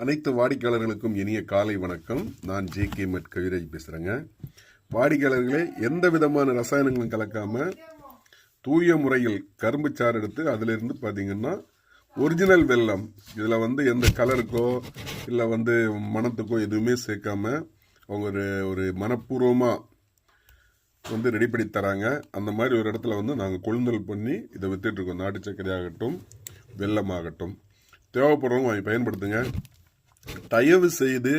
அனைத்து வாடிக்கையாளர்களுக்கும் இனிய காலை வணக்கம். நான் ஜே கே மெட் கவிராஜ் பேசுகிறேங்க வாடிக்கையாளர்களே எந்த விதமான ரசாயனங்களும் கலக்காமல் தூய முறையில் கரும்பு சாறு எடுத்து அதிலிருந்து பார்த்தீங்கன்னா ஒரிஜினல் வெல்லம் இதில் வந்து எந்த கலருக்கோ இல்லை வந்து மனத்துக்கோ எதுவுமே சேர்க்காம அவங்க ஒரு ஒரு மனப்பூர்வமாக வந்து ரெடி பண்ணி தராங்க. அந்த மாதிரி ஒரு இடத்துல வந்து நாங்கள் கொழுந்தல் பண்ணி இதை விற்றுட்ருக்கோம் நாட்டு சர்க்கரை ஆகட்டும் வெல்லம் ஆகட்டும் தேவைப்படுறவங்க வாங்கி பயன்படுத்துங்க. தயவு செய்து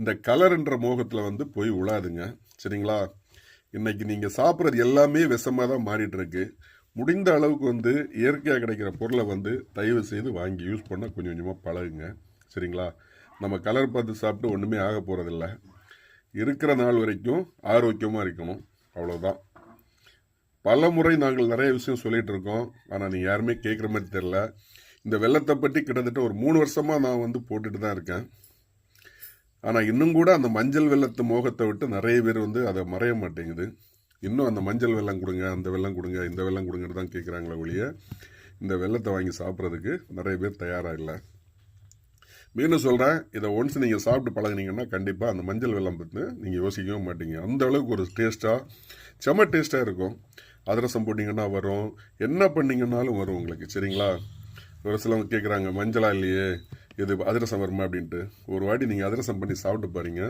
இந்த கலர்ன்ற மோகத்தில் வந்து போய் உழாதுங்க. சரிங்களா? இன்னைக்கு நீங்கள் சாப்பிட்றது எல்லாமே விஷமாக தான் மாறிட்டுருக்கு. முடிந்த அளவுக்கு வந்து இயற்கையாக கிடைக்கிற பொருளை வந்து தயவு செய்து வாங்கி யூஸ் பண்ண கொஞ்சம் கொஞ்சமாக பழகுங்க. சரிங்களா? நம்ம கலர் பார்த்து சாப்பிட்டு ஒன்றுமே ஆக போகிறதில்ல இருக்கிற நாள் வரைக்கும் ஆரோக்கியமாக இருக்கணும். அவ்வளோதான் பல முறை நாங்கள் நிறைய விஷயம் சொல்லிகிட்டு இருக்கோம். ஆனால் நீங்கள் யாருமே கேட்குற மாதிரி தெரில இந்த வெள்ளத்தை பற்றி கிட்டத்தட்ட ஒரு மூணு வருஷமாக நான் வந்து போட்டுட்டு தான் இருக்கேன். ஆனால் இன்னும் கூட அந்த மஞ்சள் வெள்ளத்து மோகத்தை விட்டு நிறைய பேர் வந்து அதை மறைய மாட்டேங்குது. இன்னும் அந்த மஞ்சள் வெள்ளம் கொடுங்க அந்த வெள்ளம் கொடுங்க இந்த வெள்ளம் கொடுங்கன்னு தான் கேட்குறாங்களே ஒழிய இந்த வெள்ளத்தை வாங்கி சாப்பிட்றதுக்கு நிறைய பேர் தயாராக இல்லை. மீண்டும் சொல்கிறேன் இதை ஒன்ஸ் நீங்கள் சாப்பிட்டு பழகுனீங்கன்னா கண்டிப்பாக அந்த மஞ்சள் வெள்ளம் பற்றி நீங்கள் யோசிக்கவே மாட்டீங்க. அந்த அளவுக்கு ஒரு டேஸ்ட்டாக செம டேஸ்ட்டாக இருக்கும். அதிரசம் போட்டிங்கன்னா வரும். என்ன பண்ணீங்கன்னாலும் வரும் உங்களுக்கு சரிங்களா? ஒரு சிலவங்க கேட்குறாங்க மஞ்சளாக இல்லையே? இது அதிரசம் வருமா அப்படின்ட்டு. ஒரு வாட்டி நீங்கள் அதிரசம் பண்ணி சாப்பிட்டு பாருங்க.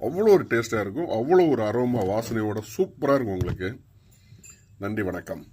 அவ்வளோ ஒரு டேஸ்ட்டாக இருக்கும். அவ்வளோ ஒரு அரோமா வாசனையோட சூப்பராக இருக்கும் உங்களுக்கு. நன்றி வணக்கம்.